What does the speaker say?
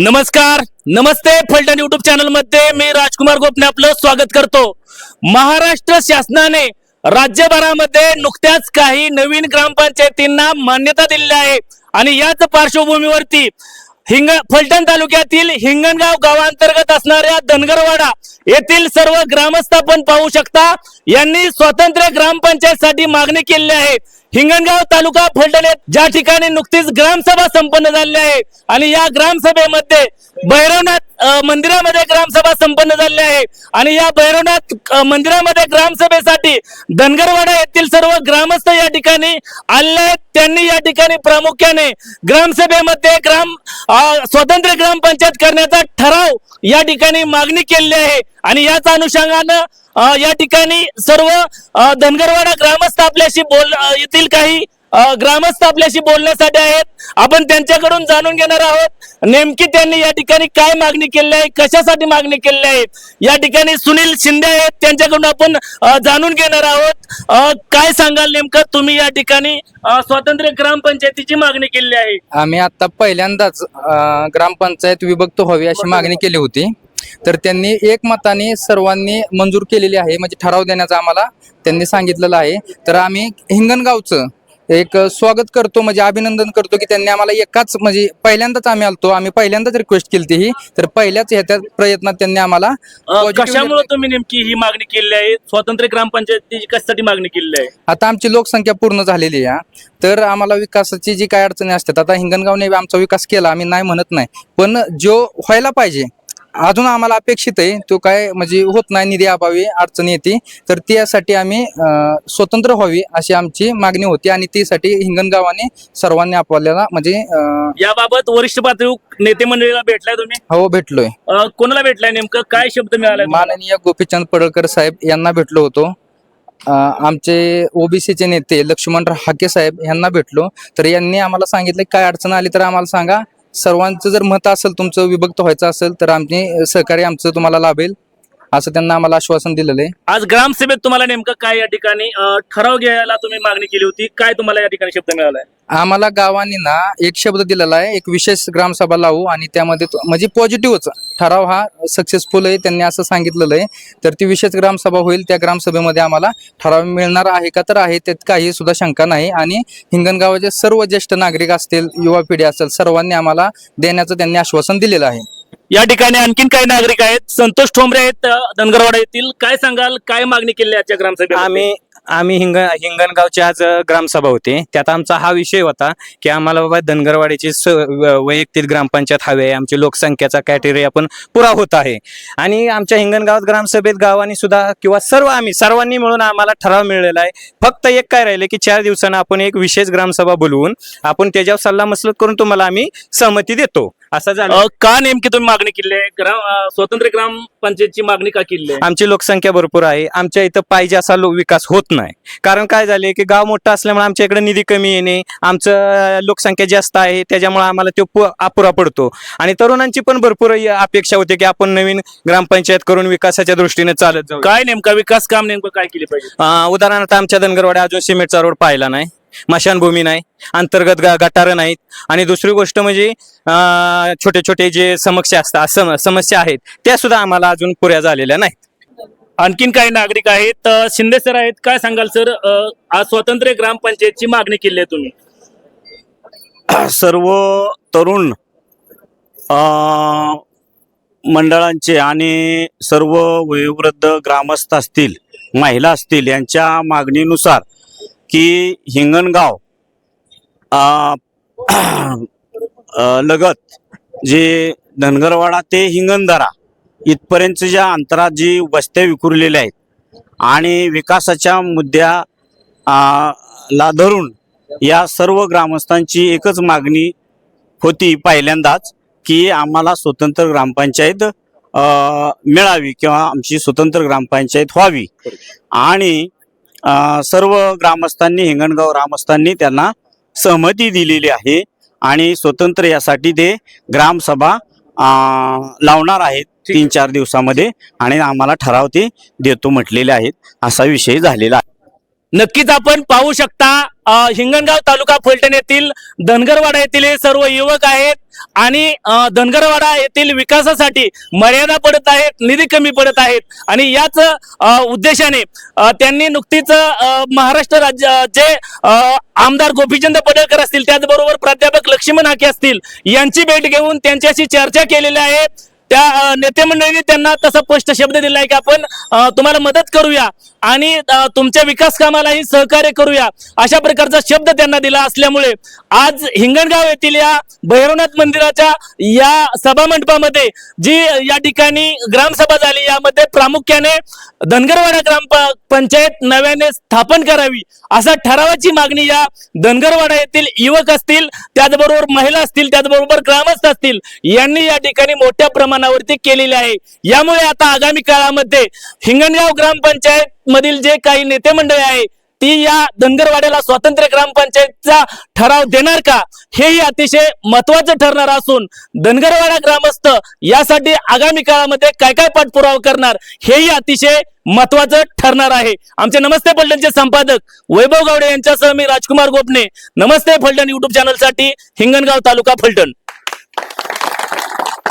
नमस्कार नमस्ते फलटण युट्यूब चॅनलमध्ये मी राजकुमार गोपने आपलं स्वागत करतो. महाराष्ट्र शासनाने राज्यभरामध्ये नुकत्याच काही नवीन ग्रामपंचायतींना मान्यता दिलेली आहे. आणि याच पार्श्वभूमीवरती हिंग फलटण तालुक्यातील हिंगणगाव गावांतर्गत असणाऱ्या धनगरवाडा येथील सर्व ग्रामस्थ आपण पाहू शकता. यांनी स्वतंत्र ग्रामपंचायतसाठी मागणी केली आहे. हिंगणगाव तालुका फलटण ज्या ठिकाणी नुकतीच ग्रामसभा संपन्न झाली आहे. आणि या ग्रामसभेमध्ये भैरवनाथ मंदिरामध्ये ग्रामसभा संपन्न झाली आहे. आणि या भैरवनाथ मंदिरामध्ये ग्रामसभेसाठी धनगरवाडा येथील सर्व ग्रामस्थ या ठिकाणी आले आहेत. त्यांनी या ठिकाणी प्रामुख्याने ग्रामसभेमध्ये ग्राम स्वतंत्र ग्रामपंचायत करण्याचा ठराव या ठिकाणी मागणी केलेली आहे. आणि याच अनुषंगानं या ठिकाणी सर्व धनगरवाडा ग्रामस्थ आपल्याशी बोल येथील काही ग्रामस्थ आपल्याशी बोलण्यासाठी आहेत. आपण त्यांच्याकडून जाणून घेणार आहोत. नेमकी त्यांनी या ठिकाणी काय मागणी केली आहे? कशासाठी मागणी केली आहे? या ठिकाणी सुनील शिंदे आहेत. त्यांच्याकडून आपण जाणून घेणार आहोत. काय सांगाल नेमकं? तुम्ही या ठिकाणी अ, स्वतंत्र ग्रामपंचायतीची मागणी केली आहे. आम्ही आता पहिल्यांदाच ग्रामपंचायत विभक्त व्हावी अशी मागणी केली होती. तर त्यांनी एकमताने सर्वांनी मंजूर केलेली आहे. म्हणजे ठराव देण्याचा आम्हाला त्यांनी सांगितलेलं आहे. तर आम्ही हिंगणगावचं एक स्वागत करतो म्हणजे अभिनंदन करतो की त्यांनी आम्हाला एकाच म्हणजे पहिल्यांदाच आम्ही आलतो. आम्ही पहिल्यांदाच रिक्वेस्ट केली ही. तर पहिल्याच ह्याच्या प्रयत्नात त्यांनी आम्हाला कशामुळे तुम्ही नेमकी ही मागणी केली आहे? स्वतंत्र ग्रामपंचायतीची कशासाठी मागणी केलेली आहे? आता आमची लोकसंख्या पूर्ण झालेली आहे तर आम्हाला विकासाची जी काय अडचणी असतात आता हिंगणगावने आमचा विकास केला आम्ही नाही म्हणत नाही. पण जो व्हायला पाहिजे अजून आम्हाला अपेक्षित आहे तो काय म्हणजे होत नाही निधी अभावी अडचणी येते. तर त्यासाठी आम्ही स्वतंत्र व्हावी अशी आमची मागणी होती आणि त्यासाठी हिंगणगावाने सर्वांनी आपल्याला म्हणजे याबाबत वरिष्ठ पातळी नेते मंडळीला भेटलाय तुम्ही? हो भेटलोय. कोणाला भेटलाय नेमकं? काय शब्द मिळालाय तुम्हाला? माननीय गोपीचंद पडळकर साहेब यांना भेटलो होतो. आमचे ओबीसीचे नेते लक्ष्मण हाके साहेब यांना भेटलो. तर यांनी आम्हाला सांगितलं काय अडचण आली तर आम्हाला सांगा. सर्वांचं जर मत असेल तुमचं विभक्त व्हायचं असेल तर आमचे सहकार्य आमचं तुम्हाला लाभेल. असं त्यांना आम्हाला आश्वासन दिलेलं आहे. आज ग्रामसभेत तुम्हाला नेमकं काय या ठिकाणी अ, ठराव घ्यायला तुम्ही मागणी केली होती? काय तुम्हाला या ठिकाणी शब्द मिळालाय? आम्हाला गावांनी ना एक शब्द दिलेला आहे एक विशेष ग्रामसभा लावू आणि त्यामध्ये तो- म्हणजे पॉझिटिव्हच ठराव हा सक्सेसफुल आहे त्यांनी असं सांगितलेलं आहे. तर ती विशेष ग्रामसभा होईल त्या ग्रामसभेमध्ये आम्हाला ठराव मिळणार आहे का तर आहे त्यात काही सुद्धा शंका नाही. आणि हिंगणगावाचे सर्व ज्येष्ठ नागरिक असतील युवा पिढी असेल सर्वांनी आम्हाला देण्याचं त्यांनी आश्वासन दिलेलं आहे. या ठिकाणी आणखीन काही नागरिक आहेत. संतोष ठोंबरे आहेत धनगरवाडा येथील. काय सांगाल? काय मागणी केली आजच्या ग्रामसभेत आम्ही आम्ही हिंग हिंगणगावची आज ग्रामसभा होती. त्यात आमचा हा विषय होता की आम्हाला बाबा धनगरवाडीची स- वैयक्तिक ग्रामपंचायत हवी आहे. आमची लोकसंख्येचा कॅटेरिया पण पुरा होत आहे. आणि आमच्या हिंगणगावात ग्रामसभेत गावांनी सुद्धा किंवा सर्व आम्ही सर्वांनी मिळून आम्हाला ठराव मिळलेला आहे. फक्त एक काय राहिले की चार दिवसानं आपण एक विशेष ग्रामसभा बोलवून आपण त्याच्यावर सल्ला मसलत करून तुम्हाला आम्ही सहमती देतो. असं झालं. अ, का नेमकी तुम्ही मागणी केली आहे? ग्राम अ, स्वतंत्र ग्रामपंचायतची मागणी का केली आहे? आमची लोकसंख्या भरपूर आहे. आमच्या इथं पाहिजे असा लो- विकास होत नाही. कारण काय झाले की गाव मोठं असल्यामुळे आमच्या इकडे निधी कमी येणे आमचं लोकसंख्या जास्त आहे. त्याच्यामुळे आम्हाला तो पु- अपुरा पडतो. आणि तरुणांची पण भरपूर अपेक्षा होते की आपण नवीन ग्रामपंचायत करून विकासाच्या दृष्टीने चालत जाऊ काय नेमका विकास काम नेमकं काय केले पाहिजे? अं, उदाहरणार्थ आमच्या धनगरवाड्या अजून सिमेंटचा रोड पाहिला नाही. मशानभूमी नाही अंतर्गत गटारं नाहीत. आणि दुसरी गोष्ट म्हणजे अं, छोटे छोटे जे समस्या असतात सम- समस्या आहेत त्या सुद्धा आम्हाला अजून पुऱ्या झालेल्या नाहीत. आणखीन काही नागरिक आहेत शिंदे सर आहेत काय सांगाल सर? आज स्वतंत्र ग्रामपंचायतची मागणी केली आहे तुम्ही. सर्व तरुण अ, मंडळांचे आणि सर्व वयोवृद्ध ग्रामस्थ असतील महिला असतील यांच्या मागणीनुसार की हिंगणगाव लगत जे धनगरवाडा ते हिंगणदरा इथपर्यंत ज्या अंतरात जी वस्त्या विखुरलेल्या आहेत आणि विकासाच्या मुद्द्या ला धरून या सर्व ग्रामस्थांची एकच मागणी होती पहिल्यांदाच की आम्हाला स्वतंत्र ग्रामपंचायत मिळावी किंवा आमची स्वतंत्र ग्रामपंचायत व्हावी. आणि सर्व ग्रामस्थांनी हिंगणगाव ग्रामस्थांनी त्यांना सहमती दिलेली आहे आणि स्वतंत्र यासाठी ते ग्रामसभा लावणार आहेत तीन चार दिवसामध्ये आणि आम्हाला ठराव ते देतो म्हटलेले आहेत. असा विषय झालेला आहे. नक्कीच आपण पाहू शकता हिंगणगाव तालुका फलटण येथील धनगरवाडा येथील हे सर्व युवक आहेत. आणि धनगरवाडा येथील विकासासाठी मर्यादा पडत आहेत निधी कमी पडत आहेत. आणि याच उद्देशाने त्यांनी नुकतीच महाराष्ट्र राज्य जे आमदार गोपीचंद पडळकर असतील त्याचबरोबर प्राध्यापक लक्ष्मण हाके असतील यांची भेट घेऊन त्यांच्याशी चर्चा केलेली आहे. त्या नेते मंडळींनी त्यांना तसा स्पष्ट शब्द दिलाय की आपण तुम्हाला मदत करूया आणि तुमच्या विकास कामालाही सहकार्य करूया अशा प्रकारचा शब्द त्यांना दिला असल्यामुळे आज हिंगणगाव येथील या भैरवनाथ मंदिराच्या या सभा मंडपामध्ये जी या ठिकाणी ग्रामसभा झाली यामध्ये प्रामुख्याने धनगरवाडा ग्राम पंचायत नव्याने स्थापन करावी असा ठरावाची मागणी या धनगरवाडा येथील युवक असतील त्याचबरोबर महिला असतील त्याचबरोबर ग्रामस्थ असतील यांनी या ठिकाणी मोठ्या प्रमाणात प्रमाणावरती केलेली आहे. यामुळे आता आगामी काळामध्ये हिंगणगाव ग्रामपंचायत मधील जे काही नेते मंडळी आहे ती या धनगरवाड्याला स्वातंत्र्य ग्रामपंचायतचा ठराव देणार का? हेही अतिशय महत्वाचं ठरणार असून धनगरवाडा ग्रामस्थ यासाठी आगामी काळामध्ये काय काय पाठपुरावा करणार हेही अतिशय महत्वाचं ठरणार आहे. आमचे नमस्ते फलटणचे संपादक वैभव गावडे यांच्यासह मी राजकुमार गोपणे नमस्ते फलटण युट्यूब चॅनलसाठी हिंगणगाव तालुका फलटण.